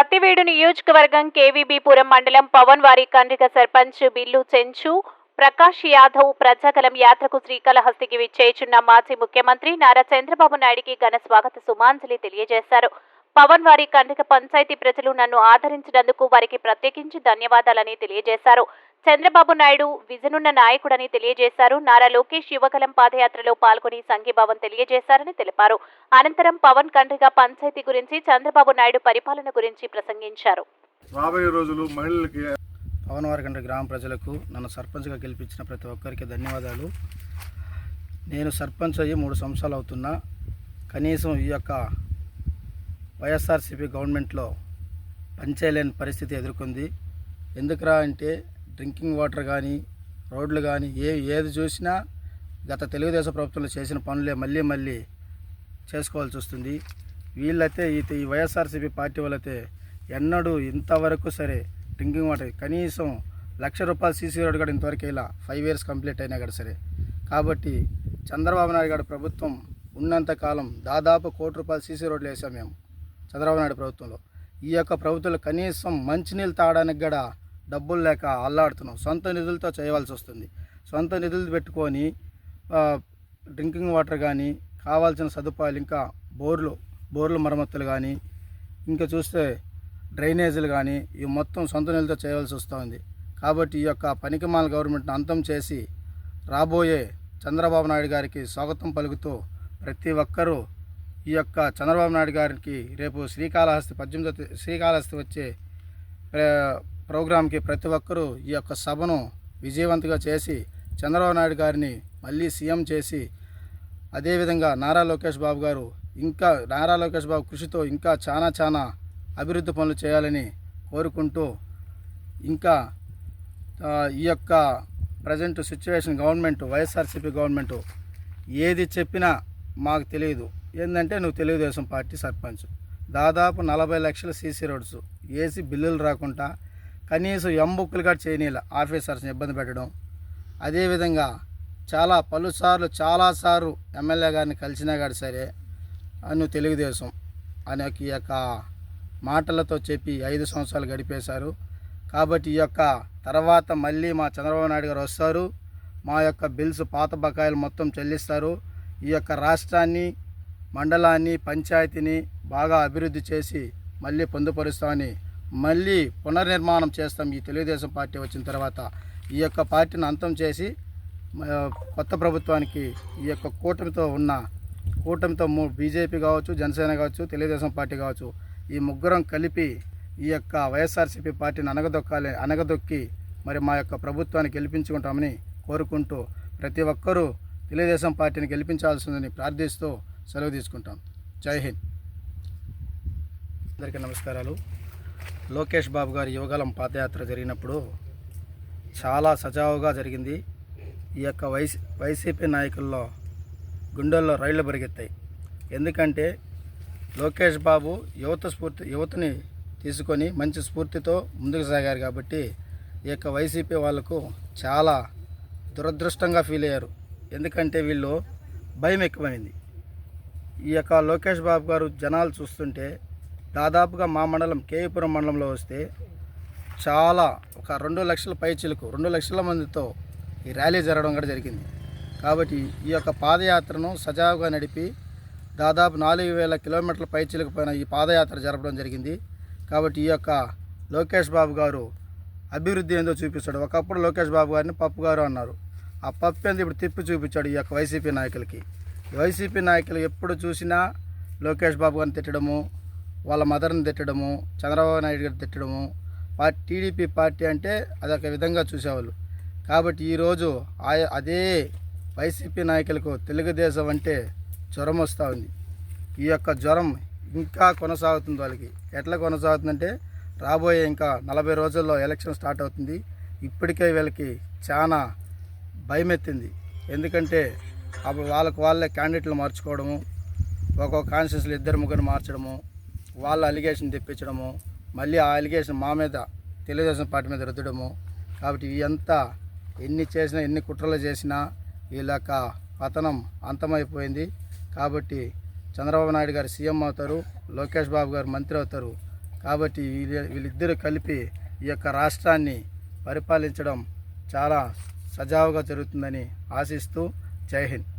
సత్యవేడు నియోజకవర్గం కేవీబీపురం మండలం పవన్ వారి కండ్రిక సర్పంచ్ బిల్లు చెంచు ప్రకాష్ యాదవ్ ప్రజాకలం యాత్రకు శ్రీకాళహస్తికి విచ్చేయుచున్న మాజీ ముఖ్యమంత్రి నారా చంద్రబాబు నాయుడికి ఘన స్వాగత సుమాంజలి తెలియజేశారు. పవన్ వారి కండ్రిక పంచాయతీ ప్రజలు నన్ను ఆదరించినందుకు వారికి ప్రత్యేకించి ధన్యవాదాలని తెలియజేశారు. చంద్రబాబు నాయుడు విజనున్న నాయకుడని తెలియజేశారు. నారా లోకేష్ యువగలం పాదయాత్రలో పాల్గొని సంఘీభావం తెలియజేశారని తెలిపారు. అనంతరం పవన్ కండ్రిక పంచాయతీ గురించి చంద్రబాబు నాయుడు పరిపాలన గురించి ప్రసంగించారు. రాబోయే రోజులు మహిళలకి పవనవారికండ్రి గ్రామ ప్రజలకు నన్ను సర్పంచ్గా గెలిపించిన ప్రతి ఒక్కరికి ధన్యవాదాలు. నేను సర్పంచ్ అయ్యి మూడు సంవత్సరాలు అవుతున్నా. కనీసం ఈ యొక్క వైఎస్ఆర్సీపీ గవర్నమెంట్లో పనిచేయలేని పరిస్థితి ఎదుర్కొంది. ఎందుకురా అంటే డ్రింకింగ్ వాటర్ కానీ రోడ్లు కానీ ఏ ఏది చూసినా గత తెలుగుదేశం ప్రభుత్వంలో చేసిన పనులే మళ్ళీ మళ్ళీ చేసుకోవాల్సి వస్తుంది. వీళ్ళైతే ఈ ఈ వైఎస్ఆర్సీపీ పార్టీ వాళ్ళైతే ఎన్నడూ ఇంతవరకు సరే డ్రింకింగ్ వాటర్ కనీసం లక్ష రూపాయలు సీసీ రోడ్ కూడా ఇంతవరకు ఇలా ఫైవ్ ఇయర్స్ కంప్లీట్ అయినా కూడా సరే. కాబట్టి చంద్రబాబు నాయుడు గారి ప్రభుత్వం ఉన్నంతకాలం దాదాపు కోటి రూపాయలు సీసీ రోడ్లు వేసాం మేము చంద్రబాబు నాయుడు ప్రభుత్వంలో. ఈ యొక్క ప్రభుత్వంలో కనీసం మంచినీళ్ళు తాగడానికి కూడా డబ్బులు లేక అల్లాడుతున్నాం సొంత నిధులతో చేయవలసి వస్తుంది. సొంత నిధులు పెట్టుకొని డ్రింకింగ్ వాటర్ కానీ కావాల్సిన సదుపాయాలు ఇంకా బోర్లు బోర్ల మరమ్మతులు కానీ ఇంకా చూస్తే డ్రైనేజీలు కానీ ఇవి మొత్తం సొంత నిధులతో చేయవలసి వస్తుంది. కాబట్టి ఈ యొక్క పనికిమాల గవర్నమెంట్ని అంతం చేసి రాబోయే చంద్రబాబు నాయుడు గారికి స్వాగతం పలుకుతూ ప్రతి ఒక్కరూ ఈ యొక్క చంద్రబాబు నాయుడు గారికి రేపు శ్రీకాళహస్తి పద్దెనిమిదో శ్రీకాళహస్తి వచ్చే ప్రోగ్రాంకి ప్రతి ఒక్కరూ ఈ యొక్క సభను విజయవంతంగా చేసి చంద్రబాబు నాయుడు గారిని మళ్ళీ సీఎం చేసి అదేవిధంగా నారా లోకేష్ బాబు గారు ఇంకా నారా లోకేష్ బాబు కృషితో ఇంకా చాలా చాలా అభివృద్ధి పనులు చేయాలని కోరుకుంటూ ఇంకా ఈ యొక్క present situation government YSRCP government ఏది చెప్పినా మాకు తెలియదు. ఏంటంటే నువ్వు తెలుగుదేశం పార్టీ సర్పంచ్. దాదాపు నలభై లక్షల సీసీ రోడ్స్ ఏసీ బిల్లులు రాకుండా కనీసం ఎంబుక్కులు కూడా చేయనీల ఆఫీసర్స్ని ఇబ్బంది పెట్టడం. అదేవిధంగా చాలా పలుసార్లు చాలాసార్లు ఎమ్మెల్యే గారిని కలిసినా కానీ సరే అను తెలుగుదేశం అనే ఈ యొక్క మాటలతో చెప్పి ఐదు సంవత్సరాలు గడిపేశారు. కాబట్టి ఈ యొక్క తర్వాత మళ్ళీ మా చంద్రబాబు నాయుడు గారు వస్తారు. మా యొక్క బిల్స్ పాత బకాయిలు మొత్తం చెల్లిస్తారు. ఈ యొక్క రాష్ట్రాన్ని మండలాన్ని పంచాయతీని బాగా అభివృద్ధి చేసి మళ్ళీ పొందుపరుస్తామని మళ్ళీ పునర్నిర్మాణం చేస్తాం ఈ తెలుగుదేశం పార్టీ వచ్చిన తర్వాత. ఈ యొక్క పార్టీని అంతం చేసి కొత్త ప్రభుత్వానికి ఈ యొక్క కూటమితో ఉన్న కూటమితో మూ బీజేపీ కావచ్చు జనసేన కావచ్చు తెలుగుదేశం పార్టీ కావచ్చు ఈ ముగ్గురం కలిపి ఈ యొక్క వైఎస్ఆర్సీపీ పార్టీని అనగదొక్కాలి అనగదొక్కి మరి మా యొక్క ప్రభుత్వాన్ని గెలిపించుకుంటామని కోరుకుంటూ ప్రతి ఒక్కరూ తెలుగుదేశం పార్టీని గెలిపించాల్సిందని ప్రార్థిస్తూ సెలవు తీసుకుంటాం. జై హింద్. అందరికీ నమస్కారాలు. లోకేష్ బాబు గారి యువగలం పాదయాత్ర జరిగినప్పుడు చాలా సజావుగా జరిగింది. ఈ యొక్క వైసీ వైసీపీ నాయకుల్లో గుండెల్లో రైళ్ళు పరిగెత్తాయి. ఎందుకంటే లోకేష్ బాబు యువత స్ఫూర్తి యువతని తీసుకొని మంచి స్ఫూర్తితో ముందుకు సాగారు కాబట్టి ఈ యొక్క వైసీపీ వాళ్ళకు చాలా దురదృష్టంగా ఫీల్ అయ్యారు. ఎందుకంటే వీళ్ళు భయం ఎక్కువైంది. ఈ యొక్క లోకేష్ బాబు గారు జనాలు చూస్తుంటే దాదాపుగా మా మండలం కేయపురం మండలంలో వస్తే చాలా ఒక రెండు లక్షల పైచిలకు రెండు లక్షల మందితో ఈ ర్యాలీ జరగడం కూడా జరిగింది. కాబట్టి ఈ యొక్క పాదయాత్రను సజావుగా నడిపి దాదాపు నాలుగు వేల కిలోమీటర్ల పైచిలకు పైన ఈ పాదయాత్ర జరపడం జరిగింది. కాబట్టి ఈ యొక్క లోకేష్ బాబు గారు అభివృద్ధి ఏందో చూపిస్తాడు. ఒకప్పుడు లోకేష్ బాబు గారిని పప్పు గారు అన్నారు. ఆ పప్పు ఏందో ఇప్పుడు తిప్పి చూపించాడు ఈ యొక్క వైసీపీ నాయకులకి. వైసీపీ నాయకులు ఎప్పుడు చూసినా లోకేష్ బాబు గారిని తిట్టడము వాళ్ళ మదర్ని తిట్టడము చంద్రబాబు నాయుడు గారు తిట్టడము పార్టీ టీడీపీ పార్టీ అంటే అదొక విధంగా చూసేవాళ్ళు. కాబట్టి ఈరోజు ఆ అదే వైసీపీ నాయకులకు తెలుగుదేశం అంటే జ్వరం వస్తూ ఉంది. ఈ యొక్క జ్వరం ఇంకా కొనసాగుతుంది వాళ్ళకి. ఎట్లా కొనసాగుతుందంటే రాబోయే ఇంకా నలభై రోజుల్లో ఎలక్షన్ స్టార్ట్ అవుతుంది. ఇప్పటికే వీళ్ళకి చాలా భయమెత్తింది. ఎందుకంటే అప్పుడు వాళ్ళకు వాళ్ళే క్యాండిడేట్లు మార్చుకోవడము ఒక్కొక్క కాన్షియస్లు ఇద్దరు ముగ్గురు మార్చడము వాళ్ళ అలిగేషన్ తెప్పించడము మళ్ళీ ఆ అలిగేషన్ మా మీద తెలుగుదేశం పార్టీ మీద రుద్దడము. కాబట్టి ఇవంతా ఎన్ని చేసినా ఎన్ని కుట్రలు చేసినా వీళ్ళ యొక్క పతనం అంతమైపోయింది. కాబట్టి చంద్రబాబు నాయుడు గారు సీఎం అవుతారు లోకేష్ బాబు గారు మంత్రి అవుతారు. కాబట్టి వీళ్ళ వీళ్ళిద్దరూ కలిపి ఈ యొక్క రాష్ట్రాన్ని పరిపాలించడం చాలా సజావుగా జరుగుతుందని ఆశిస్తూ జై హింద్.